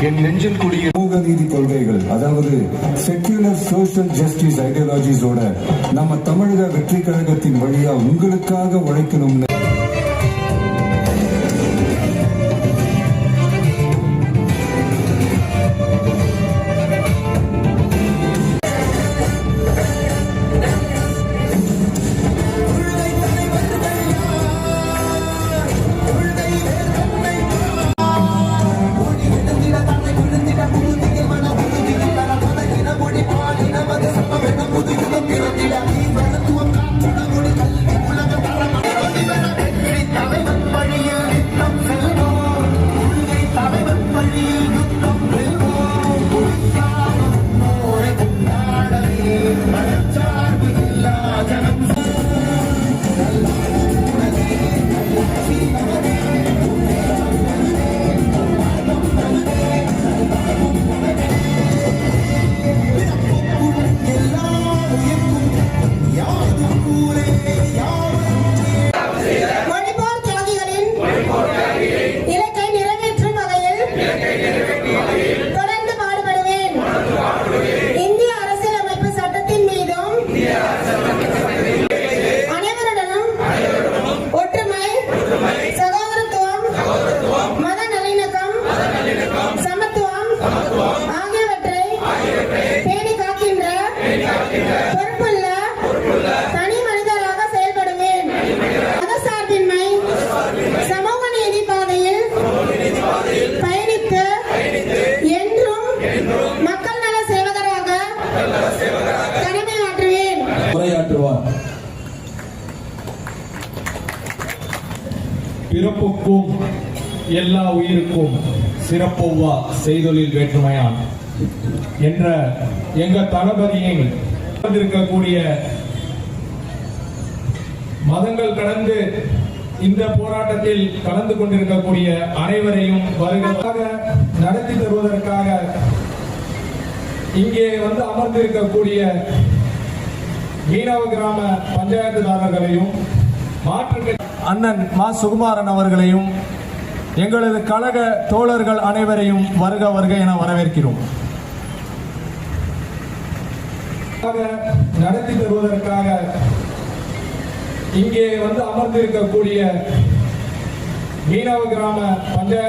என் நெஞ்சில் கூடிய சமூக நீதி கொள்கைகள் அதாவது செக்யூலர் சோஷியல் ஜஸ்டிஸ் ஐடியாலஜிஸோட நம்ம தமிழக வெற்றி கழகத்தின் வழியா உங்களுக்காக உழைக்கணும்னு தனி மனிதராக செயல்படுவேன். மதசார்பின்மை சமூக நீதி பாதையில் பயணித்து என்றும் மக்கள் நல சேவகராக கடமையாற்றுவேன் உரையாற்றுவார். பிறப்புக்கும் எல்லா உயிருக்கும் சிறப்பொவ்வா செய்தொழில் வேற்றுமையான் என்ற எங்க தளபதியின் இருக்கக்கூடிய மதங்கள் கடந்து இந்த போராட்டத்தில் கலந்து கொண்டிருக்கக்கூடிய அனைவரையும் வருகமாக நடத்தி தருவதற்காக இங்கே வந்து அமர்ந்திருக்கக்கூடிய மீனவ கிராம பஞ்சாயத்துதாரர்களையும் மாற்று அண்ணன் மா. சுகுமாரன் அவர்களையும் எங்களது கழக தோழர்கள் அனைவரையும் வருக வருக என வரவேற்கிறோம். நடத்தி தருவதற்காக இங்கே வந்து அமர்ந்திருக்கக்கூடிய மீனவ கிராம பஞ்சாயத்து